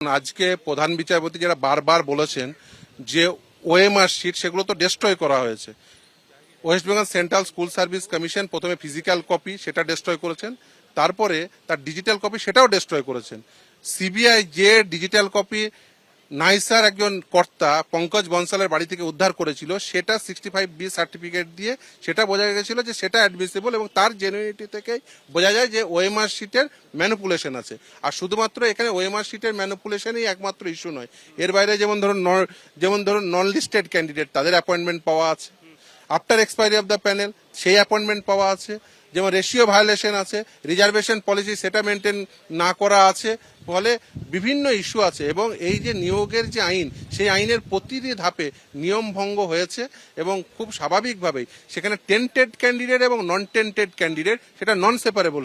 আজকে প্রধান বিচারপতি যারা বারবার বলেছেন যে ওএমআর শিট, সেগুলো তো ডেস্ট্রয় করা হয়েছে। West Bengal central school service commission প্রথমে ফিজিক্যাল কপি সেটা ডেস্ট্রয় করেছেন। তারপরে তার ডিজিটাল কপি সেটাও ডেস্ট্রয় করেছেন। সিবিআই যে ডিজিটাল কপি নাইসার একজন কর্তা পঙ্কজ বনসালের বাড়ি থেকে উদ্ধার করেছিল। সেটা সিক্সটি ফাইভ বি সার্টিফিকেট দিয়ে সেটা বোঝা গেছিল যে সেটা অ্যাডমিসিবল এবং তার জেনুইনিটি থেকে বোঝা যায় যে ওএমআর শিটের ম্যানুপুলেশন আছে। আর শুধুমাত্র এখানে ওএমআর শিটের ম্যানুপুলেশনই একমাত্র ইস্যু নয়। এর বাইরে যেমন ধরুন যেমন ধরুন নন লিস্টেড ক্যান্ডিডেট তাদের অ্যাপয়েন্টমেন্ট পাওয়া আছে। After expiry of the panel সেই অ্যাপয়েন্টমেন্ট পাওয়া আছে। যেমন রেশিও ভায়োলেশন আছে রিজার্ভেশন পলিসি সেটা মেনটেন না করা আছে। ফলে বিভিন্ন ইস্যু আছে এবং এই যে নিয়োগের যে আইন, সেই আইনের প্রতিটি ধাপে নিয়ম ভঙ্গ হয়েছে এবং খুব স্বাভাবিকভাবেই সেখানে টেন্টেড ক্যান্ডিডেট এবং নন টেন্টেড ক্যান্ডিডেট সেটা নন সেপারেবল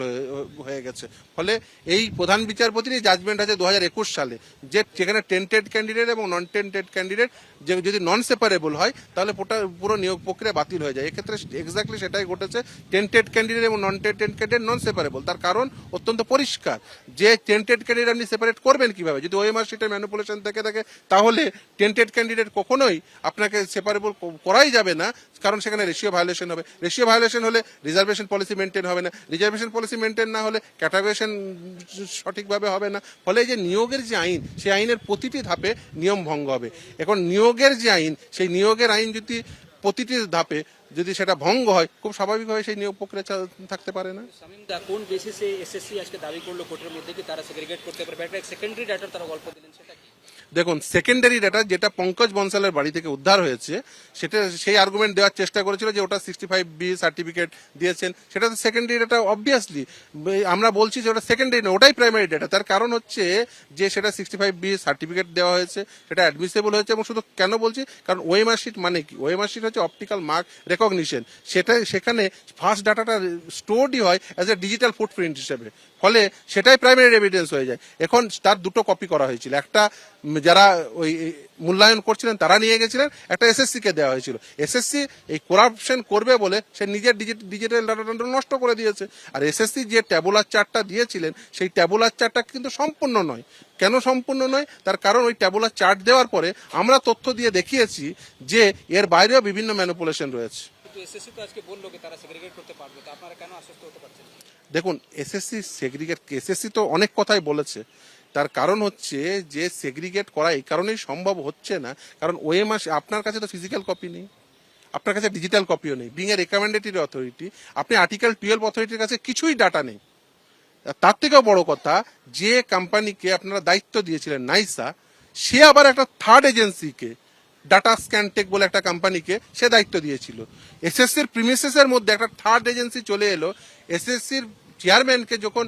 হয়ে গেছে। ফলে এই প্রধান বিচারপতির জাজমেন্ট আছে দু হাজার একুশ সালে যে সেখানে টেন্টেড ক্যান্ডিডেট এবং নন টেন্টেড ক্যান্ডিডেট যে যদি নন সেপারেবল হয়, তাহলে পুরো নিয়োগ প্রক্রিয়া বাতিল হয়ে যায়। এক্ষেত্রে এক্স্যাক্টলি সেটাই ঘটেছে। টেন্টেড ক্যান্ডিডেট এবং non tainted candidate non separable তার কারণ অত্যন্ত পরিষ্কার। যে টেন্টেড ক্যান্ডিডেট আপনি সেপারেট করবেন কীভাবে? যদি ওএমআর শিটের ম্যানুপুলেশন থেকে থাকে, তাহলে টেন্টেড ক্যান্ডিডেট কখনোই আপনাকে সেপারেবল করাই যাবে না, কারণ সেখানে রেশিও ভায়োলেশন হবে। রেশিও ভায়োলেশন হলে রিজার্ভেশন পলিসি মেনটেন হবে না। রিজার্ভেশন পলিসি মেনটেন না হলে ক্যাটাগরেশন সঠিকভাবে হবে না। ফলে যে নিয়োগের যে আইন, সেই আইনের প্রতিটি ধাপে নিয়ম ভঙ্গ হবে। এখন নিয়োগের যে আইন, সেই নিয়োগের আইন যদি প্রতিটি ধাপে যদি সেটা ভঙ্গ হয়, খুব স্বাভাবিকভাবে সেই নিয়োগ প্রক্রিয়া থাকতে পারে না। দা কোন বেসিসে এসএসসি আজকে দাবি করল কোর্টের মধ্যে কি তারা সেগ্রিগেট করতে পারবে? একটা সেকেন্ডারি ডাটার তারা গল্প দিলেন, সেটা কি? দেখুন সেকেন্ডারি ডাটা যেটা পঙ্কজ বনসালের বাড়ি থেকে উদ্ধার হয়েছে, সেটা সেই আর্গুমেন্ট দেওয়ার চেষ্টা করেছিল যে ওটা সিক্সটি ফাইভ বি সার্টিফিকেট দিয়েছেন। সেটা তো সেকেন্ডারি ডাটা অবভিয়াসলি আমরা বলছি যে ওটা সেকেন্ডারি না ওটাই প্রাইমারি ডাটা তার কারণ হচ্ছে যে সেটা সিক্সটি ফাইভ বি সার্টিফিকেট দেওয়া হয়েছে, সেটা অ্যাডমিসেবল হয়েছে এবং শুধু কেন বলছি, কারণ ওএমআর শিট মানে কি? ওএমআর শিট হচ্ছে অপটিক্যাল মার্ক রেকগনিশন সেটা, সেখানে ফার্স্ট ডাটাটা স্টোরডই হয় অ্যাজ এ ডিজিটাল ফুটপ্রিন্ট হিসেবে। ফলে সেটাই প্রাইমারি এভিডেন্স হয়ে যায়। এখন তার দুটো কপি করা হয়েছিল। একটা যারা ওই মূল্যায়ন করছিলেন, তারা নিয়ে গেছিলেন, একটা এসএসসি কে দেওয়া হয়েছিল। এসএসসি এই করাপশন করবে বলে সে নিজের ডিজিটাল ডাটাটা নষ্ট করে দিয়েছে। আর এসএসসি যে ট্যাবুলার চার্টটা দিয়েছিলেন, সেই ট্যাবুলার চার্টটা কিন্তু সম্পূর্ণ নয়। কেন সম্পূর্ণ নয়? তার কারণ ওই ট্যাবুলার চার্ট দেওয়ার পরে আমরা তথ্য দিয়ে দেখিয়েছি যে এর বাইরেও বিভিন্ন ম্যানুপুলেশন রয়েছে। দেখুন এসএসসি সেগ্রিগেট এসএসসি তো অনেক কথাই বলেছে। তার কারণ হচ্ছে যে সেগ্রিগেট করা এই কারণেই সম্ভব হচ্ছে না, কারণ ওএমআর আপনার কাছে তো ফিজিক্যাল কপি নেই। আপনার কাছে ডিজিটাল কপিও নেই। বিং এ রেকমেন্ডেটরি অথরিটি আপনি আর্টিকেল টুয়েলভ অথরিটির কাছে কিছুই ডাটা নেই। তার থেকেও বড় কথা, যে কোম্পানিকে আপনারা দায়িত্ব দিয়েছিলেন, নাইসা, সে আবার একটা থার্ড এজেন্সিকে ডাটা স্ক্যানটেক বলে একটা কোম্পানিকে সে দায়িত্ব দিয়েছিল। এসএসসির প্রিমিসেসের মধ্যে একটা থার্ড এজেন্সি চলে এলো। এসএসসির চেয়ারম্যানকে যখন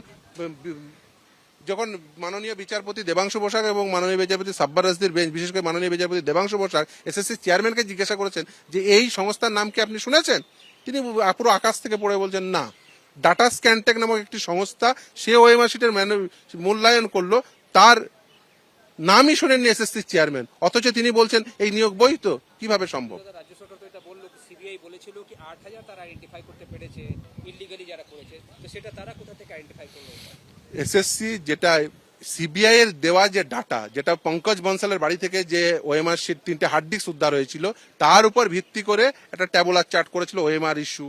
যখন মাননীয় বিচারপতি দেবাংশু বসাক এবং মাননীয় বিচারপতি সাব্বার রাজদির বেঞ্চ বিশেষ করে মাননীয় বিচারপতি দেবাংশু বসাক এসএসসি চেয়ারম্যানকে জিজ্ঞাসা করেছেন যে, এই সংস্থার নাম কি আপনি শুনেছেন? তিনি পুরো আকাশ থেকে পড়ে বলছেন, না। ডাটা স্ক্যানটেক নামক একটি সংস্থা, সে ওএমআর শিটের মূল্যায়ন করল। তার নামই শোনেননি এসএসসি চেয়ারম্যান অথচ তিনি বলছেন এই নিয়োগ বৈধ কীভাবে সম্ভব? সরকার তো এটা বলল সিবিআই বলেছিল কি আট হাজার তারা আইডেন্টিফাই করতে পেরেছে ইলিগালি যারা করেছে তো সেটা তারা কোথা থেকে আইডেন্টিফাই করল? এসএসসি যেটা সিবিআই এর দেওয়া যে ডাটা যেটা পঙ্কজ বনসালের বাড়ি থেকে যে ওএমআর শিট তিনটে হার্ড ডিস্ক উদ্ধার হয়েছিল তার উপর ভিত্তি করে একটা ট্যাবুলার চার্ট করেছিল OMR issue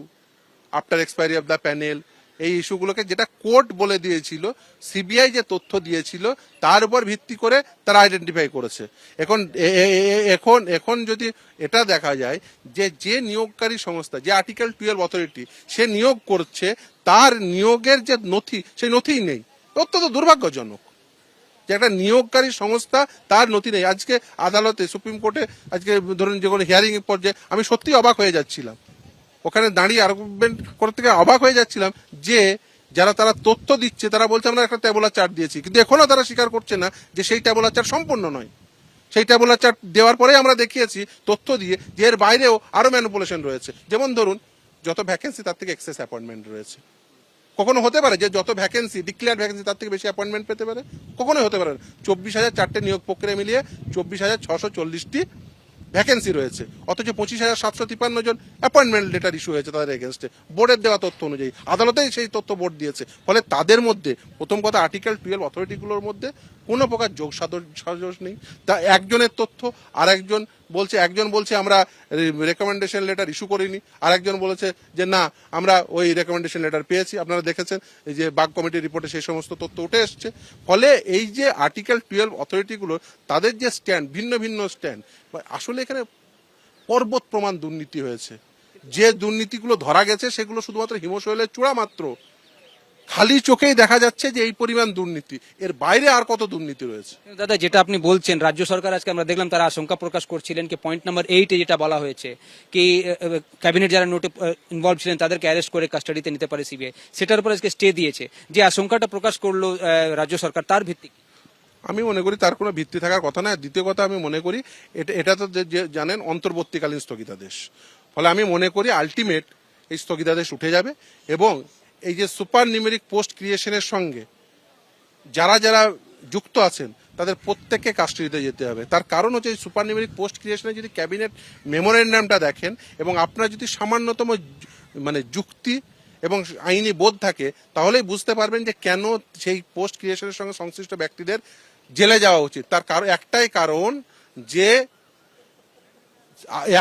after expiry of the panel এই ইস্যুগুলোকে যেটা কোর্ট বলে দিয়েছিল, সিবিআই যে তথ্য দিয়েছিল, তার উপর ভিত্তি করে তারা আইডেন্টিফাই করেছে। এখন এখন এখন যদি এটা দেখা যায় যে যে নিয়োগকারী সংস্থা, যে আর্টিকেল টুয়েলভ অথরিটি সে নিয়োগ করছে, তার নিয়োগের যে নথি সেই নথিই নেই। অত্যন্ত দুর্ভাগ্যজনক। যে একটা নিয়োগকারী সংস্থা, তার নথি নেই। আজকে আদালতে সুপ্রিম কোর্টে আজকে ধরুন যে কোনো হিয়ারিং পর্যায়ে আমি সত্যি অবাক হয়ে যাচ্ছিলাম। ওখানে দাঁড়িয়ে আর্গুমেন্ট করতে থেকে অবাক হয়ে যাচ্ছিলাম যে যারা তারা তথ্য দিচ্ছে, তারা বলছে, আমরা একটা ট্যাবুলার চার্ট দিয়েছি। কিন্তু এখনও তারা স্বীকার করছে না যে সেই ট্যাবুলার চার্ট সম্পূর্ণ নয়। সেই ট্যাবুলার চার্ট দেওয়ার পরেই আমরা দেখিয়েছি তথ্য দিয়ে যে এর বাইরেও আরও ম্যানুপুলেশন রয়েছে। যেমন ধরুন, যত ভ্যাকেন্সি তার থেকে এক্সেস অ্যাপয়েন্টমেন্ট রয়েছে। কখনো হতে পারে যে যত ভ্যাকেন্সি ডিক্লেয়ার ভ্যাকেন্সি তার থেকে বেশি অ্যাপয়েন্টমেন্ট পেতে পারে? কখনোই হতে পারে চব্বিশ হাজার চারটে নিয়োগ প্রক্রিয়া মিলিয়ে চব্বিশ হাজার ছশো চল্লিশটি ভ্যাকেন্সি রয়েছে। অথচ পঁচিশ হাজার সাতশো তিপান্ন জন অ্যাপয়েন্টমেন্ট লেটার ইস্যু হয়েছে তাদের এগেনস্টে বোর্ডের দেওয়া তথ্য অনুযায়ী। আদালতেই সেই তথ্য বোর্ড দিয়েছে। ফলে তাদের মধ্যে, প্রথম কথা আর্টিকেল টুয়েলভ অথরিটিগুলোর মধ্যে কোনো প্রকার যোগ সাজস নেই। তা একজনের তথ্য আর একজন বলছে, একজন বলছে, আমরা রেকমেন্ডেশন লেটার ইস্যু করিনি। আর একজন বলেছে যে, না, আমরা ওই রেকমেন্ডেশন লেটার পেয়েছি। আপনারা দেখেছেন যে বাগ কমিটির রিপোর্টে সেই সমস্ত তথ্য উঠে এসছে। ফলে এই যে আর্টিকেল টুয়েলভ অথরিটিগুলো তাদের যে স্ট্যান্ড ভিন্ন ভিন্ন স্ট্যান্ড আসলে এখানে পর্বত প্রমাণ দুর্নীতি হয়েছে। যে দুর্নীতিগুলো ধরা গেছে, সেগুলো শুধুমাত্র হিমশৈলের চূড়া মাত্র। খালি চোখেই দেখা যাচ্ছে যে এই পরিমাণ দুর্নীতি। এর বাইরে আর কত দুর্নীতি রয়েছে? দাদা যেটা আপনি বলছেন রাজ্য সরকার আজকে আমরা দেখলাম তারা আশঙ্কা প্রকাশ করছিলেন কি পয়েন্ট নাম্বার এইটে যেটা বলা হয়েছে কি ক্যাবিনেট যারা নোটে ইনভলভ ছিলেন তাদেরকে অ্যারেস্ট করে কাস্টাডিতে নিতে পারে সিবিআই সেটার উপর আজকে স্টে দিয়েছে। যে আশঙ্কাটা প্রকাশ করল রাজ্য সরকার তার ভিত্তি আমি মনে করি তার কোনো ভিত্তি থাকার কথা না দ্বিতীয় কথা আমি মনে করি এটা এটা তো যে- যে জানেন অন্তর্বর্তীকালীন স্থগিতাদেশ। ফলে আমি মনে করি আলটিমেট এই স্থগিতাদেশ উঠে যাবে এবং এই যে সুপার নিউমেরিক পোস্ট ক্রিয়েশনের সঙ্গে যারা যারা যুক্ত আছেন, তাদের প্রত্যেককে কাস্টডিতে যেতে হবে। তার কারণ হচ্ছে সুপার নিউমেরিক পোস্ট ক্রিয়েশনে যদি ক্যাবিনেট মেমোরেন্ডামটা দেখেন এবং আপনার যদি সামান্যতম মানে যুক্তি এবং আইনি বোধ থাকে, তাহলেই বুঝতে পারবেন যে কেন সেই পোস্ট ক্রিয়েশনের সঙ্গে সংশ্লিষ্ট ব্যক্তিদের জেলে যাওয়া উচিত। তার কারণ, একটাই কারণ যে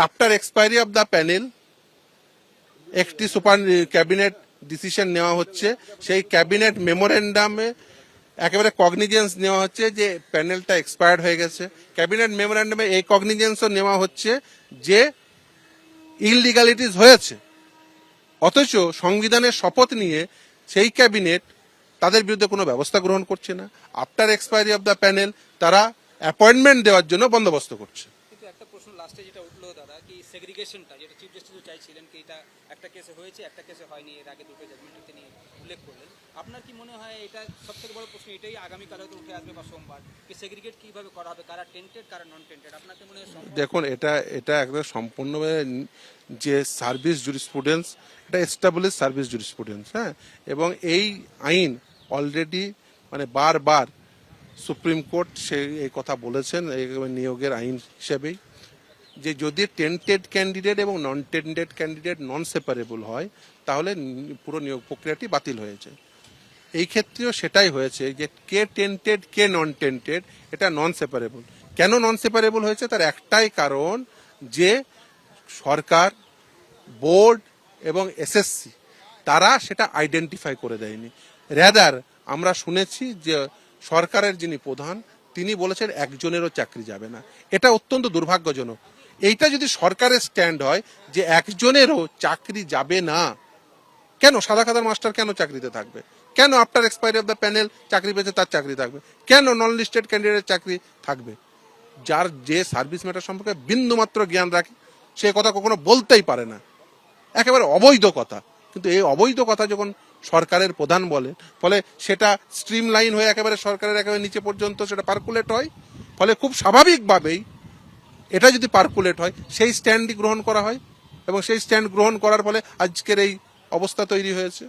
after expiry of the panel, একটি সুপার ক্যাবিনেট ডিসিশন নেওয়া হচ্ছে। সেই ক্যাবিনেট মেমোরেন্ডামে একেবারে কগনিজেন্স নেওয়া হচ্ছে যে প্যানেলটা এক্সপায়ার্ড হয়ে গেছে। ক্যাবিনেট মেমোরেন্ডামে এই কগনিজেন্সও নেওয়া হচ্ছে যে ইললিগালিটিস হয়েছে। অথচ সংবিধানের শপথ নিয়ে সেই ক্যাবিনেট তাদের বিরুদ্ধে কোনো ব্যবস্থা গ্রহণ করছে না। After expiry of the panel তারা অ্যাপয়েন্টমেন্ট দেওয়ার জন্য বন্দোবস্ত করছে। প্রশ্ন লাস্টে যেটা উঠল দাদা, কি সেগ্রিগেশনটা যেটা চিফ জাস্টিস চাইছিলেন কি এটা একটা কেসে হয়েছে, একটা কেসে হয়নি, এর আগে দুটো জাজমেন্টে তিনি উল্লেখ করলেন। আপনার কি মনে হয় এটা সবথেকে বড় প্রশ্ন এটাই আগামীকাল হয়তো উঠে আসবে বা সোমবার, কি সেগ্রিগেট কীভাবে করা হবে, কারা টেন্টেড কারা নন টেন্টেড আপনার কি মনে হয় দেখুন, এটা এটা একদম সম্পূর্ণভাবে যে সার্ভিস জুরিসপ্রুডেন্স এটা এস্টাবলিশ সার্ভিস জুরিসপ্রুডেন্স হ্যাঁ? এবং এই আইন অলরেডি মানে বারবার সুপ্রিম কোর্ট সে এই কথা বলেছেন নিয়োগের আইন হিসেবেই। যে যদি টেন্টেড ক্যান্ডিডেট এবং non tainted candidate non separable হয়, তাহলে পুরো নিয়োগ প্রক্রিয়াটি বাতিল হয়েছে। এই ক্ষেত্রেও সেটাই হয়েছে যে কে টেন্টেড কে নন টেন্টেড এটা নন সেপারেবল কেন নন সেপারেবল হয়েছে? তার একটাই কারণ যে সরকার, বোর্ড এবং এসএসসি তারা সেটা আইডেন্টিফাই করে দেয়নি। রেদার আমরা শুনেছি যে সরকারের যিনি প্রধান, তিনি বলেছেন একজনেরও চাকরি যাবে না। এটা অত্যন্ত দুর্ভাগ্যজনক। এইটা যদি সরকারের স্ট্যান্ড হয় যে একজনেরও চাকরি যাবে না, কেন সাদা খাতার মাস্টার কেন চাকরিতে থাকবে? কেন after expiry of the panel চাকরি পেয়েছে তার চাকরি থাকবে? কেন নন লিস্টেড ক্যান্ডিডেট চাকরি থাকবে? যার যে সার্ভিস ম্যাটার সম্পর্কে বিন্দুমাত্র জ্ঞান রাখে, সে কথা কখনো বলতেই পারে না। একেবারে অবৈধ কথা। কিন্তু এই অবৈধ কথা যখন সরকারের প্রধান বলে ফলে সেটা স্ট্রিম লাইন হয়ে একেবারে সরকারের একেবারে নিচে পর্যন্ত সেটা পার্কুলেট হয়, ফলে খুব স্বাভাবিকভাবেই এটা যদি পার্কুলেট হয়, সেই স্ট্যান্ডই গ্রহণ করা হয় এবং সেই স্ট্যান্ড গ্রহণ করার ফলে আজকের এই অবস্থা তৈরি হয়েছে।